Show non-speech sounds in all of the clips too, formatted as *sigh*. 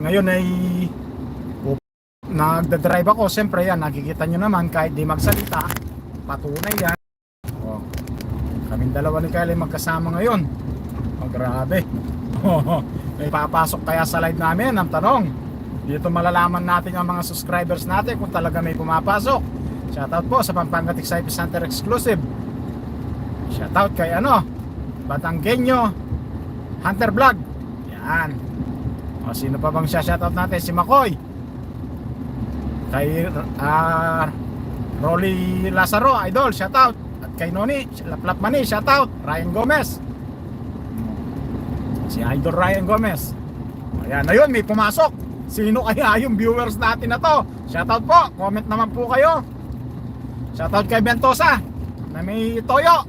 Ngayon ay nagdadrive ako, siyempre yan, nakikita nyo naman kahit di magsalita, patunay yan. Oh, kaming dalawa ni Kyle ay magkasama ngayon. Oh, grabe. *laughs* may papasok kaya sa live namin, ang tanong. Dito malalaman natin ang mga subscribers natin kung talaga may pumapasok. Shoutout po sa Pampanga Excited Center Exclusive. Shoutout kay ano, Batanggenyo Hunter Vlog. Yan. O sino pa bang shoutout natin? Si Makoy. Kay ah Rolly Lazaro, idol, shoutout. At kay Noni, Laplap Mani, shoutout. Ryan Gomez. Si Idol Ryan Gomez. Ayan, ayun, may pumasok. Sino kaya yung viewers natin na to? Shoutout po, comment naman po kayo. Shoutout kay Bentosa na may toyo.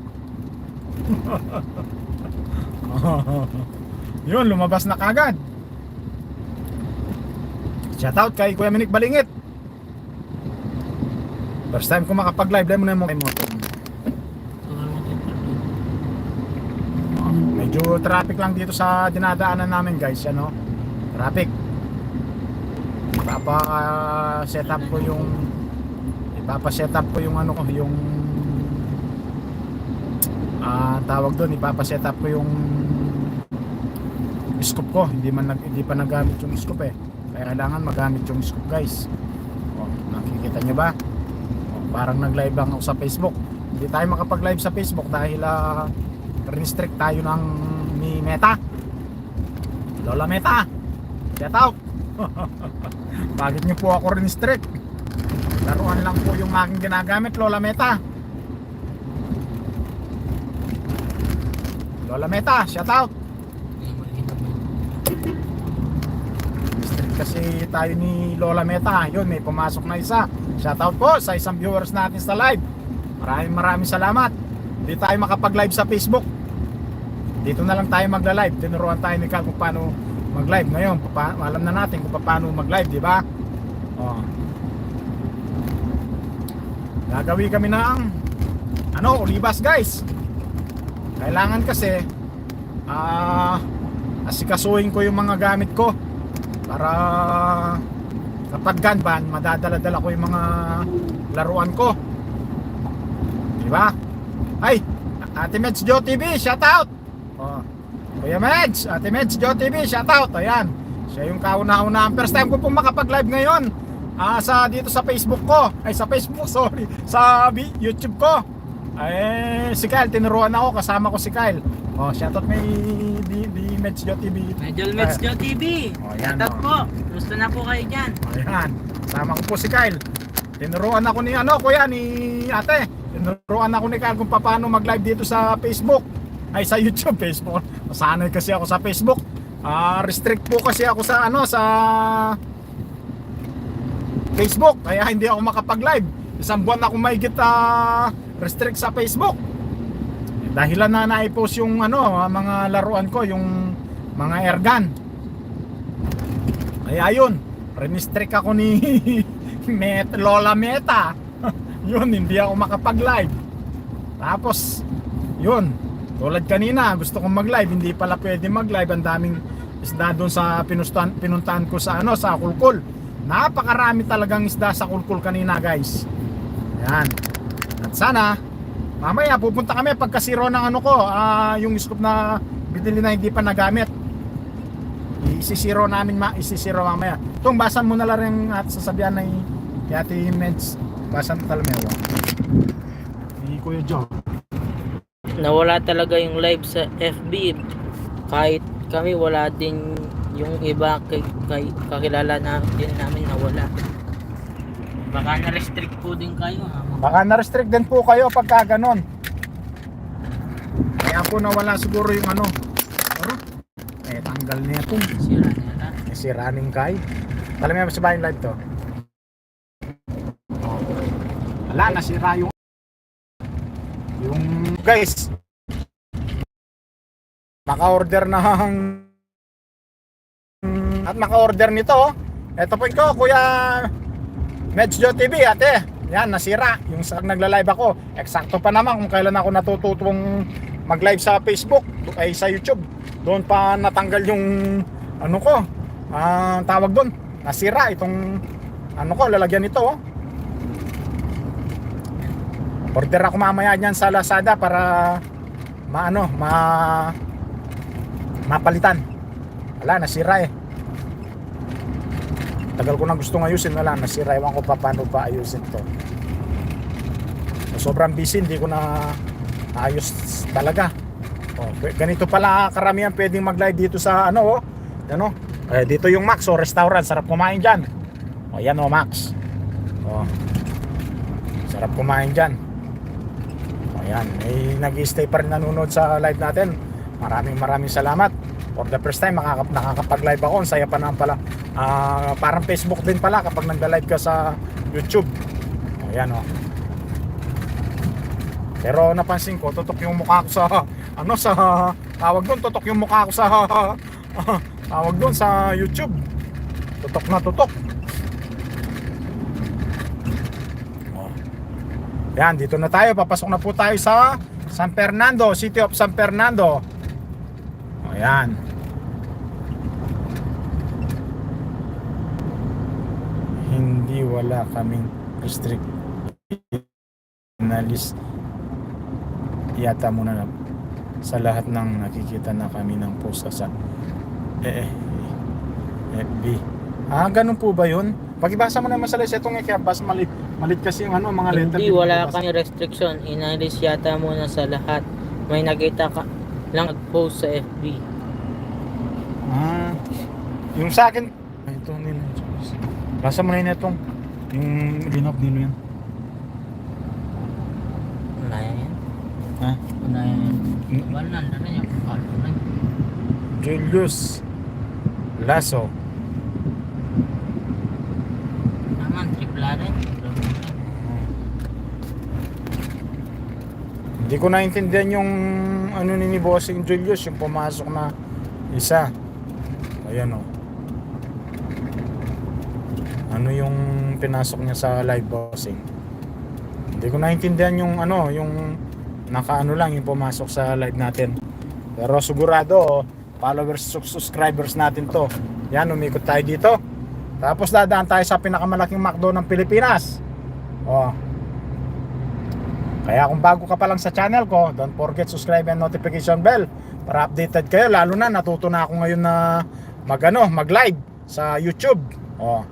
*laughs* Yun, lumabas na kagad. Shoutout kay Kuya Minik Balingit. First time ko makapag-live, dahil mo na yung mga motor. Medyo traffic lang dito sa dinadaanan namin guys, ano? Traffic. Ipapa set up ko yung ipapa set up ko yung ano ko, yung ah tawag doon, ipapa set up ko yung scoop ko. Hindi man nag, hindi pa nagamit yung scoop eh. Kaya kailangan magamit yung scoop guys. Oh, nakikita nyo ba? Oh, parang nag-live lang ako sa Facebook. Hindi tayo makapag-live sa Facebook dahil ah restrict tayo ng ni Meta. Lola Meta. Shout out. *laughs* Bakit niyo po ako restrict? Laruan lang po yung aking ginagamit, Lola Meta. Lola Meta, shout out. Kasi tayo ni Lola Meta. Yun, may pumasok na isa. Shout out po sa isang viewers natin sa live. Maraming maraming salamat. Hindi tayo makapag-live sa Facebook. Dito na lang tayo magla-live. Tinuruan tayo ni Cal kung paano mag-live. Ngayon, papa, alam na natin kung paano mag-live, di ba? Oh. Gagawi kami ng ano, ulibas guys. Kailangan kasi ah asikasuhin ko yung mga gamit ko para kapag ganban, madadala-dala ko yung mga laruan ko. Di ba? Ay, Ate Meds Joe TV, shout out. Oh. Kuya Meds, Ate Meds Joe TV, shout out. Ayan. Siya yung kauna-una. First time ko pong makapag-live ngayon. Ah, sa dito sa Facebook ko. Ay sa Facebook, *laughs* sorry. Sa YouTube ko. Ay, si Kyle, tinuruan ako. Kasama ko si Kyle. Oh, shout out may di, di Meds Joe TV. Medyo Mets Joe TV. Oh, yan, Shoutout oh. po. Gusto na po kayo dyan. Ayan. Sama ko po si Kyle. Tinuruan ako ni ano, kuya, ni ate. Tinuruan ako ni Kyle kung paano mag-live dito sa Facebook. Ay, sa YouTube, Facebook. Masanay kasi ako sa Facebook. Ah, restrict po kasi ako sa ano, sa Facebook. Kaya hindi ako makapag-live. Isang buwan ako may ah, restrict sa Facebook. Dahilan na na-post yung ano, ah, mga laruan ko, yung mga airgun. Kaya yun, rinistrict ako ni *laughs* Met, Lola Meta. *laughs* yun, hindi ako makapag-live. Tapos, yun, tulad kanina, gusto kong mag-live, hindi pala pwede mag-live. Ang daming isda doon sa pinustan, pinuntahan ko sa ano, sa Kulkul. Napakarami talagang isda sa Kulkul kanina, guys. Yan. At sana, mamaya pupunta kami pagkasiro ng ano ko, ah, yung scoop na binili na hindi pa nagamit isisiro namin ma isisiro mamaya. Itong basan mo na lang rin at sasabihan ng kay Ate Meds. Basan Talmewa. Ni Kuya Joe. Nawala talaga yung live sa FB. Kahit kami wala din yung iba kay, kay kakilala na din namin nawala. Baka na-restrict po din kayo ha. Baka na-restrict din po kayo pagka ganon. Kaya po nawala siguro yung ano. Eh, tanggal niya ito. Sira nila. Eh, si Running Kai. Talmewa sa bahay live to. Oh. Wala, nasira yung yung guys naka-order ng at naka-order nito oh. Ito po ikaw, Kuya Medjo TV, ate. Yan, nasira. Yung sa nagla-live ako. Eksakto pa naman kung kailan ako natututong mag-live sa Facebook ay sa YouTube. Doon pa natanggal yung ano ko, ah, tawag doon, nasira itong ano ko, lalagyan nito oh. Order ako mamaya niyan sa Lazada para maano, ma mapalitan. Wala, nasira eh. Tagal ko na gusto ayusin, wala, nasira. Ewan ko pa paano pa ayusin to. Sobrang busy, hindi ko na ayos talaga. Oh, ganito pala karamihan pwedeng mag-live dito sa ano oh. Ano? Eh, dito yung Max oh, restaurant, sarap kumain diyan. Oh, yan oh Max. Oh. Sarap kumain diyan. Oh, yan. May nag-stay pa rin nanonood sa live natin. Maraming maraming salamat. For the first time makaka- nakakapag-live ako. Ang saya pa naman pala. Ah, parang Facebook din pala kapag nagla-live ka sa YouTube. Oh, yan oh. Pero napansin ko, tutok yung mukha ko sa *laughs* ano sa tawag doon, tutok yung mukha ko sa *laughs* tawag doon sa YouTube. Tutok na tutok. Oh. Yan, dito na tayo. Papasok na po tayo sa San Fernando, City of San Fernando. O yan. Hindi wala kaming restrict nalis yata muna na sa lahat ng nakikita na kami ng post sa eh, eh, FB. Ah, ganun po ba yun? Pakibasa mo naman sa list. Itong kaya bas malit, malit kasi yung ano, mga letter. Hindi, wala kang restriction. Inalis yata muna sa lahat. May nakita ka lang nag-post sa FB. Ah, yung sa akin, ay, ito nila. Basa mo na yun itong, yung linop nilo yan. Wala yan. Ha? Wala yan. Wala na na yan. Julius Lasso. Naman, tripla rin. Hindi ko naintindihan yung ano ni ni Bossing Julius, yung pumasok na isa. Ayan o. Ano yung pinasok niya sa live bossing? Hindi ko naintindihan yung ano, yung nakaano lang yung pumasok sa live natin. Pero sigurado, followers, sub- subscribers natin to. Yan, umikot tayo dito. Tapos dadaan tayo sa pinakamalaking McDo ng Pilipinas. Oh, kaya kung bago ka pa lang sa channel ko, don't forget subscribe and notification bell para updated kayo. Lalo na natuto na ako ngayon na magano, mag-live sa YouTube. Oh.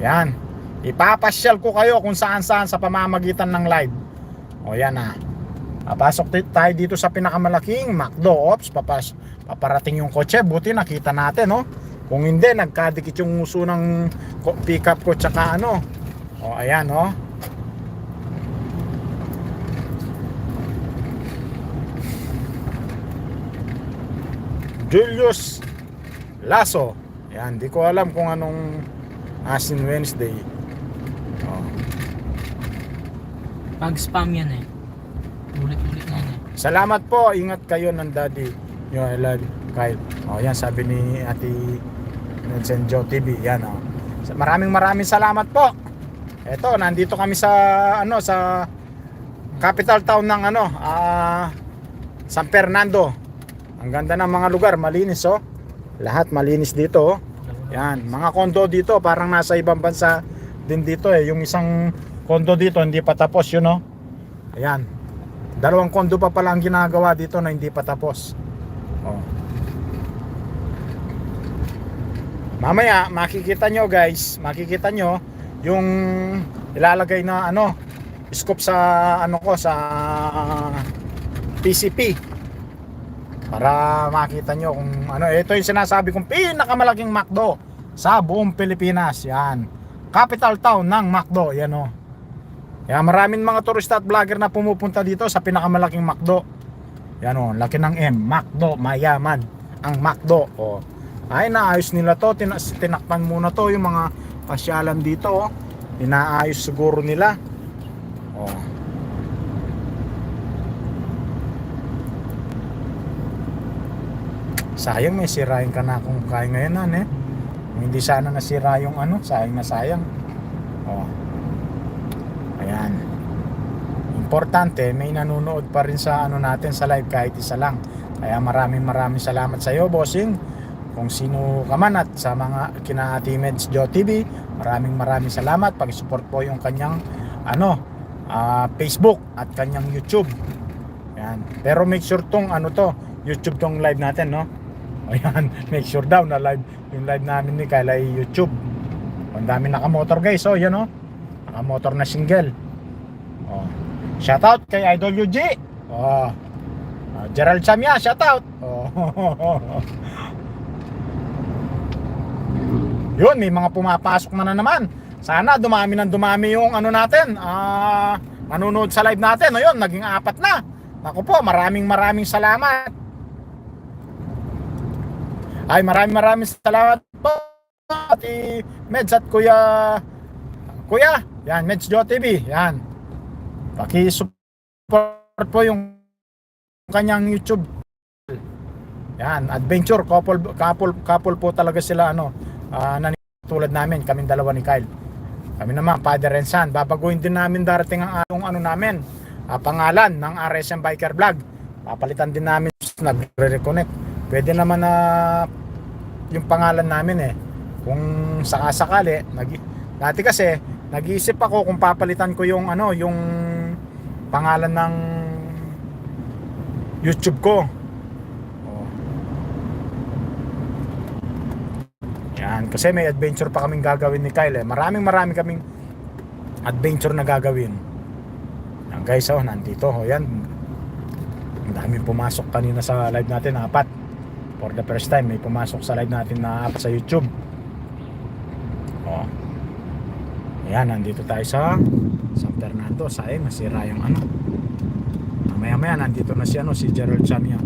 Yan. Ipapasyal ko kayo kung saan-saan sa pamamagitan ng live. O yan na. Papasok tayo dito sa pinakamalaking McDo. Ops, papas, paparating yung kotse. Buti nakita natin, no? Kung hindi, nagkadikit yung uso ng pickup ko tsaka ano. O, ayan, no? Julius Lasso. Yan, di ko alam kung anong Asin Wednesday. Oh. Pag spam yan eh. Ulit-ulit na yan eh. Salamat po. Ingat kayo ng daddy. Yung I love you, Kyle. Oh, yan sabi ni Ate Nelson Joe TV. Yan oh. Maraming maraming salamat po. Eto, nandito kami sa ano sa capital town ng ano, ah San Fernando. Ang ganda ng mga lugar, malinis oh. Lahat malinis dito oh. Yan, mga kondo dito parang nasa ibang bansa din dito eh. Yung isang kondo dito hindi pa tapos yun oh. Ayan. Dalawang kondo pa pala ang ginagawa dito na hindi pa tapos. Oh. Mamaya makikita nyo guys, makikita nyo yung ilalagay na ano, scoop sa ano ko sa PCP para makita nyo kung ano ito yung sinasabi kong pinakamalaking McDo sa buong Pilipinas. Yan. Capital town ng McDo. Yan o yan maraming mga turista at vlogger na pumupunta dito sa pinakamalaking McDo. Yan o laki ng M. McDo mayaman ang McDo o ay naayos nila to. Tina- tinakpan muna to yung mga pasyalan dito o inaayos siguro nila. O sayang may sirain ka na kung kaya ngayon na eh. Hindi sana nasira yung ano, sayang na sayang. Oh. Ayan. Importante, may nanonood pa rin sa ano natin sa live kahit isa lang. Kaya maraming maraming salamat sa iyo, bossing. kung sino ka man at sa mga kina Ate Meds Jo TV. Maraming maraming salamat. Pag-support po yung kanyang ano, ah, Facebook at kanyang YouTube. Yan. Pero make sure tong ano to, YouTube tong live natin, no? Ayan, make sure daw na live yung live namin ni Kyle ay YouTube. Ang dami nakamotor guys, oh, yan oh. Nakamotor na single. Oh. Shout out kay Idol UG. Oh. Ah, Gerald Samya, shout out. Oh. *laughs* Yun, may mga pumapasok na, na naman. Sana dumami ng dumami yung ano natin, ah, manunood sa live natin. O yun, naging apat na. Naku po, maraming maraming salamat. Ay, maraming maraming salamat po. Ati Meds at Kuya Kuya, yan, Meds Jo TV, yan. Paki-support po yung kanyang YouTube. Yan, adventure couple couple couple po talaga sila ano, ah, na tulad namin, kaming dalawa ni Kyle. Kami naman, father and son. Babaguhin din namin darating ang atong ano namin, ah, pangalan ng RSM Biker Vlog. Papalitan din namin, nagre-reconnect. Pwede naman na yung pangalan namin eh. Kung sakasakali, nag dati kasi nag-iisip ako kung papalitan ko yung ano, yung pangalan ng YouTube ko. Oh. Yan, kasi may adventure pa kaming gagawin ni Kyle eh. Maraming maraming kaming adventure na gagawin. Yan guys, oh, nandito. Oh, yan. Ang daming pumasok kanina sa live natin, apat. For the first time, may pumasok sa live natin na apat sa YouTube. Oh. Ayan, nandito tayo sa San Fernando. Sayang, nasira yung ano. Maya maya, nandito na si, ano, si Gerald Samia.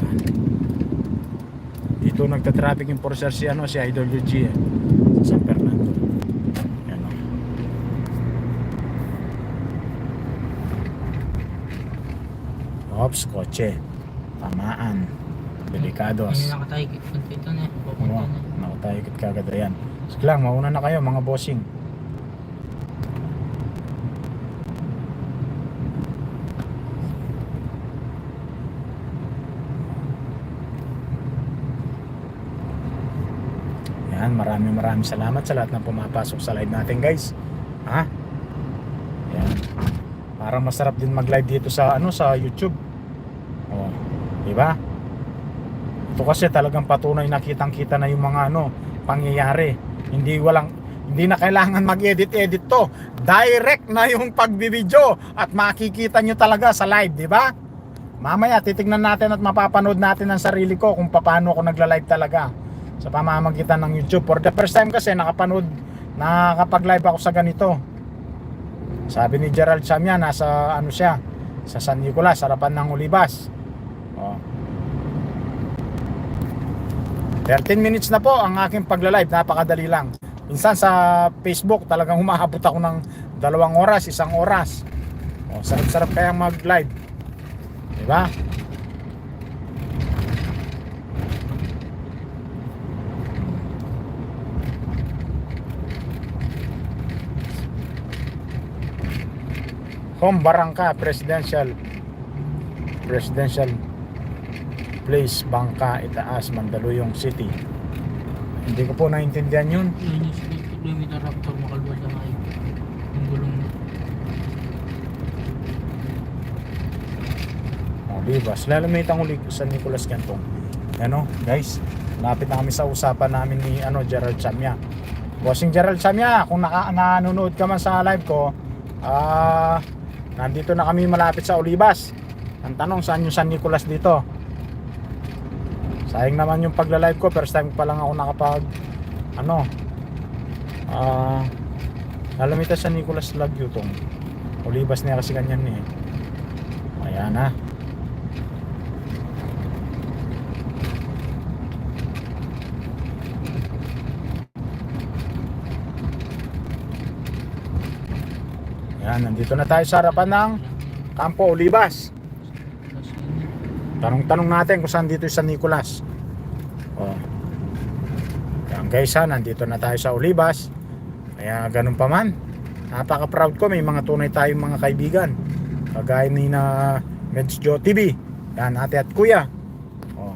Yan. Dito nagta-traffic enforcer si, ano, si Idol UG eh, sa San Fernando. Yan, oh. Ops, kotse. Tamaan. Delikados. Hindi nakatayo. Dito na. Oo, na. nakatayikit kagad ayan. Sige lang, mauna na kayo mga bossing. Yan, maraming maraming salamat sa lahat ng pumapasok sa live natin guys. Ha? Yan. Parang masarap din mag-live dito sa ano sa YouTube. Oh, di ba? Ito kasi talagang patunay nakitang-kita na yung mga ano, pangyayari. Hindi walang hindi na kailangan mag-edit-edit to. Direct na yung pagbibideo at makikita nyo talaga sa live, di ba? Mamaya titignan natin at mapapanood natin ang sarili ko kung paano ako nagla-live talaga sa pamamagitan ng YouTube. For the first time kasi nakapanood, nakakapag-live ako sa ganito. Sabi ni Gerald Samya, nasa ano siya, sa San Nicolas, harapan ng Olivas. Oh. 13 minutes na po ang aking pagla-live, napakadali lang. Minsan sa Facebook talagang humahabot ako ng dalawang oras, isang oras. Oh, sarap-sarap kaya mag-live. Di ba? Home Barangka Presidential Presidential Place Bangka Itaas Mandaluyong City hindi ko po naintindihan yun Yun yung speed kilometer raptor makalwa sa kayo. Yung gulong mo. Oh, Vivas. Lalamitan ulit sa Nicolas Cantong. Ano, guys, lapit na kami sa usapan namin ni ano Gerald Samya. Bossing Gerald Samya, kung naka, nanonood ka man sa live ko, ah, nandito na kami malapit sa Olivas. Ang tanong, saan yung San Nicolas dito? Sayang naman yung pagla-live ko, first time pa lang ako nakapag ano, ah, lalamitan sa Nicolas Lagyo tong Olivas niya kasi ganyan eh. Ayan na. Yan, nandito na tayo sa harapan ng Campo Olivas. Tanong-tanong natin kung saan dito yung San Nicolas. Oh. Yan guys ha, nandito na tayo sa Olivas. Kaya ganun pa man. Napaka-proud ko, may mga tunay tayong mga kaibigan. Kagaya ni na Meds Joe TV. Yan, ate at kuya. Oh.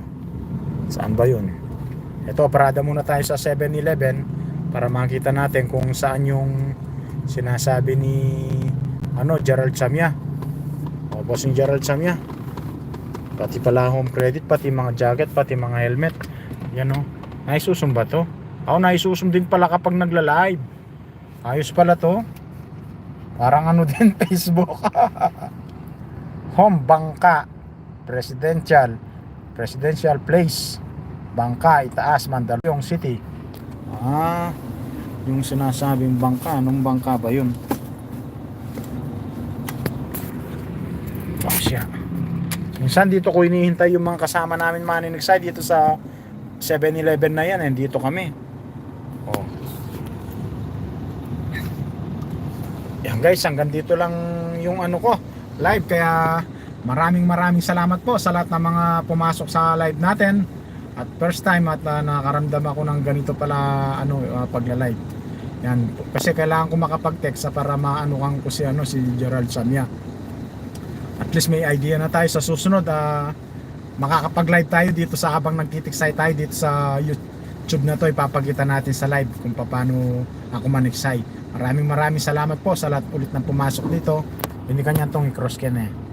Saan ba yun? Ito, parada muna tayo sa 7-Eleven para makita natin kung saan yung sinasabi ni ano, Gerald Samya. O, boss ni Gerald Samya. Pati pala home credit, pati mga jacket, pati mga helmet. Yan o. Naisusum ba to? Ako naisusum din pala kapag nagla-live. Ayos pala to. Parang ano *laughs* din Facebook. *laughs* home Bangka. Presidential. Presidential Place. Bangka, Itaas, Mandaluyong City. Ah, yung sinasabing bangka, anong bangka ba yun? Oh, siya. Minsan dito ko hinihintay yung mga kasama namin maninigsay dito sa 7-Eleven na yan, and dito kami. Oh. Yan guys, hanggang dito lang yung ano ko, live. Kaya maraming maraming salamat po sa lahat ng mga pumasok sa live natin. At first time at uh, nakakaramdam ako ng ganito pala ano uh, pagla-live. Yan, kasi kailangan ko makapag-text para maano kang ko ano si Gerald Samya. At least may idea na tayo sa susunod ah makakapag-live tayo dito sa habang nagtitiksay tayo dito sa YouTube na to ipapakita natin sa live kung paano ako maniksay. Maraming maraming salamat po sa lahat ulit ng pumasok dito. Hindi kanya tong i-cross can eh.